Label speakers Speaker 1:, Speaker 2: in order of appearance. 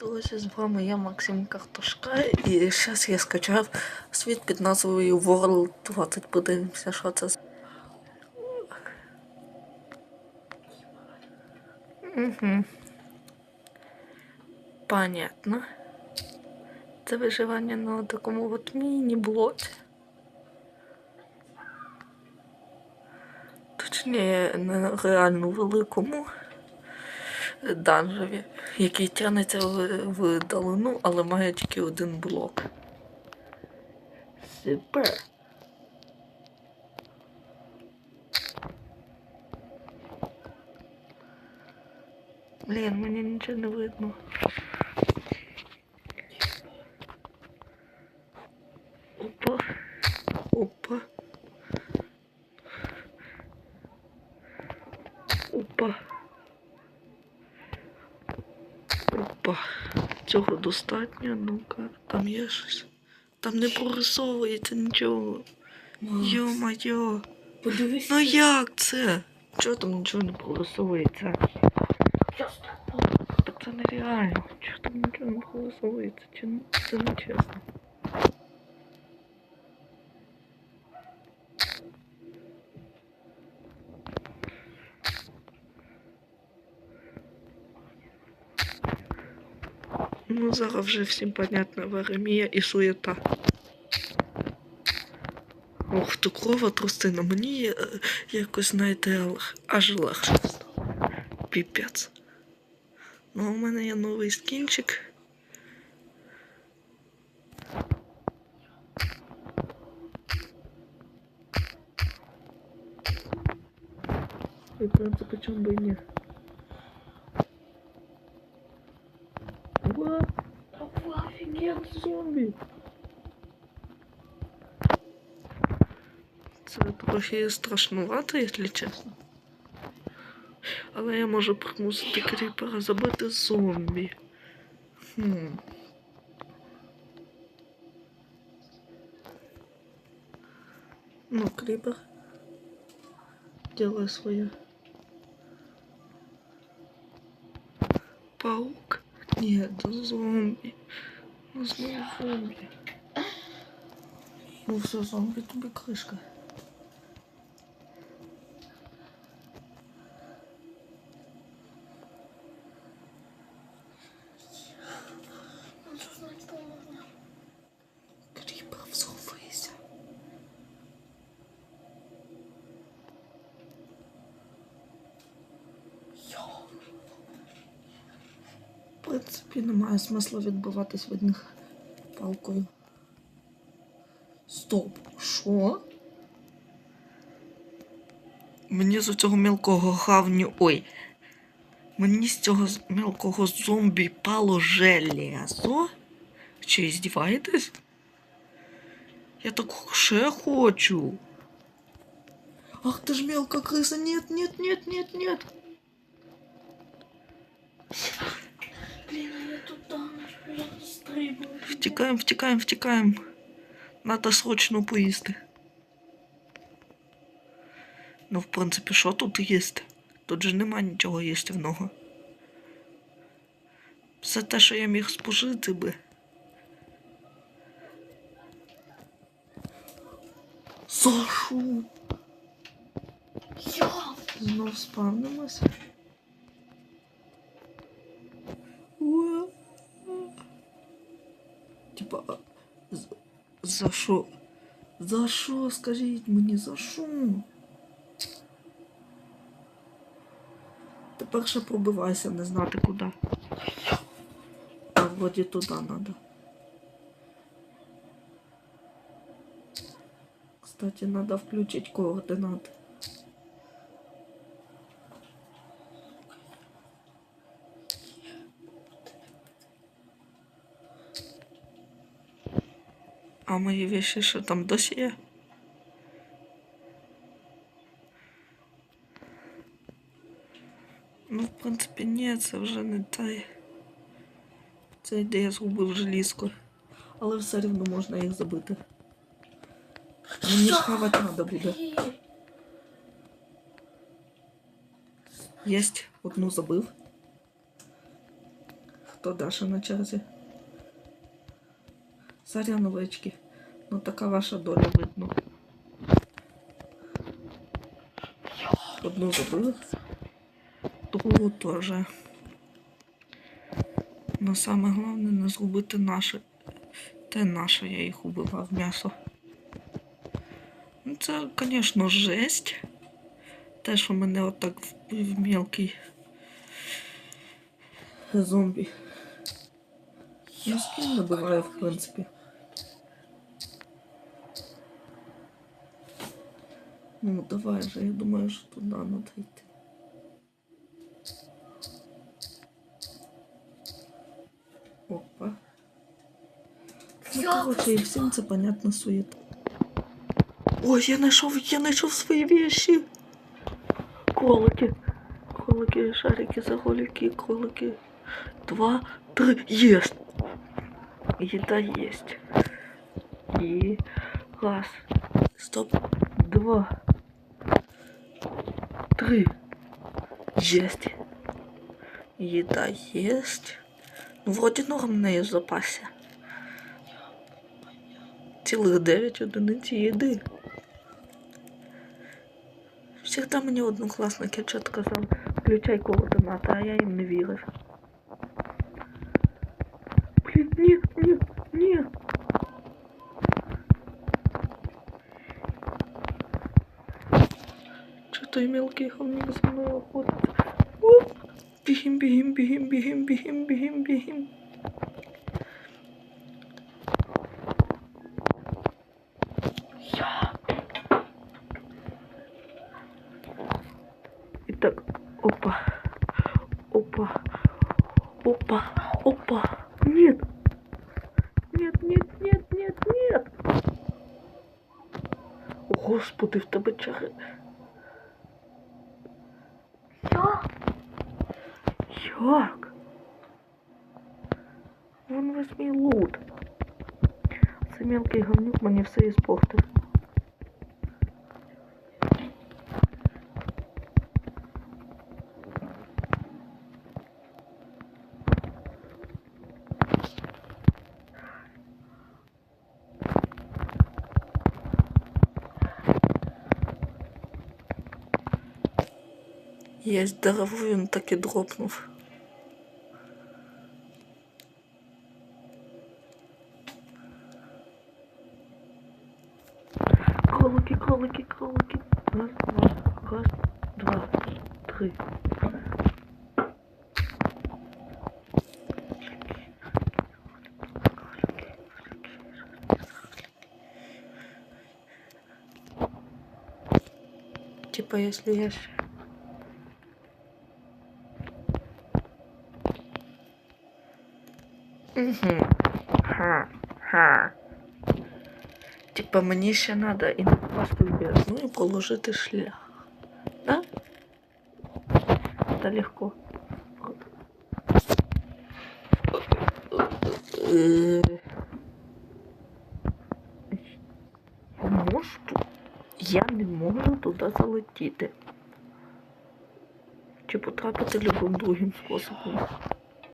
Speaker 1: Друзі, з вами я Максим Картошка, і зараз я скачав світ під назвою World 20. Подивимося, що це. Угу. Понятно. Це виживання на такому от міні-блоці. Точніше, на реально великому данжеві, який тягнеться в, далину, але має тільки один блок. Супер. Блін, мені нічого не видно. Опа. Опа. Опа. Цього достатньо. Ну-ка, там є щось. Там не прорисовується нічого. Йо-майо.
Speaker 2: Подивись.
Speaker 1: Ну як це? Чого там нічого не прорисовується? Так це нереально. Чого там нічого не прорисовується? Чи це не чесно? Ну, зараз вже всім понятна Веремія і суєта. Ох, то крова трустина. Мені е, якось, знаєте, аж легше стало. Піпець. Ну, у мене є новий скінчик. І, в принципі, чому би і ні. трохи страшнувато, якщо чесно. Але я можу примусити кріпера забити зомбі. Хм. Ну, кріпер. Делай своє. Паук. Ні, до зомбі. Ну, знову зомбі. Ну все, зомбі, тобі кришка. Принципі, немає смисла відбиватись від них палкою. Стоп, що? Мені з цього мілкого гавню. Ой. Мені з цього мілкого зомбі пало железо? Чи здіваєтесь? Я так ще хочу. Ах ты ж мелкая крыса, нет, нет, нет, нет, нет.
Speaker 2: Блін, я тут я стрибую.
Speaker 1: Втікаємо, втікаємо, втікаємо. Надо срочно поїсти. Ну, в принципі, що тут їсти? Тут же нема нічого їстівного. Все те, що я міг спожити би. Сашу!
Speaker 2: Йо!
Speaker 1: Знов спавнимося. Що? За що? Скажіть мені, за що? Тепер ще пробивайся, не знати куди. А вроді туди треба. Кстати, треба включити координати. А мої вещи що там досі є? Ну, в принципі, ні, це вже не той. Це де я згубив желізку. Але все одно можна їх забити. Мені хавати треба буде. Єсть, одну забив. Хто Даша на черзі? Саряновички. Ну така ваша доля видно. Одну забили. Другу теж. Но саме головне не згубити наше. Те наше, я їх убивав м'ясо. Ну, Це, звісно, жесть. Те, що мене отак вбив мелкий зомбі. Я з ким не в принципі. Ну, давай же, я думаю, що туди треба йти. Опа. Ну, короче, і всім це понятно суєта. Ой, я знайшов, я знайшов свої вещи. Кролики. Кролики, шарики, заголики, кролики. Два, три, есть. Еда есть. И раз. Стоп. Два. Три. Есть. Еда есть. Вроде норм неї в запасі. Цілих 9 одиниць їди. Всегда мені однокласники чітко казав, включай координати, а я їм не вірив. Блін, ні, ні, ні. Чо той мелкий хомік за мною охотиться? О! Бігім, бігім, бігім, бігім, бігім, бігім, бігім. Итак, опа, опа, опа, опа. Нет, нет, нет, нет, нет, нет. О, Господи, в тебе Як? Вон весь мій лут. Це мелкий говнюк мені все іспортив. Я здоровую, він так і дропнув. три. Типа, если я щ- Угу. Ха, ха. Типа мені ще треба і не впасти в бездну і проложити шлях. Це легко. Можу? Я не можу туди залетіти. Чи потрапити любим другим способом.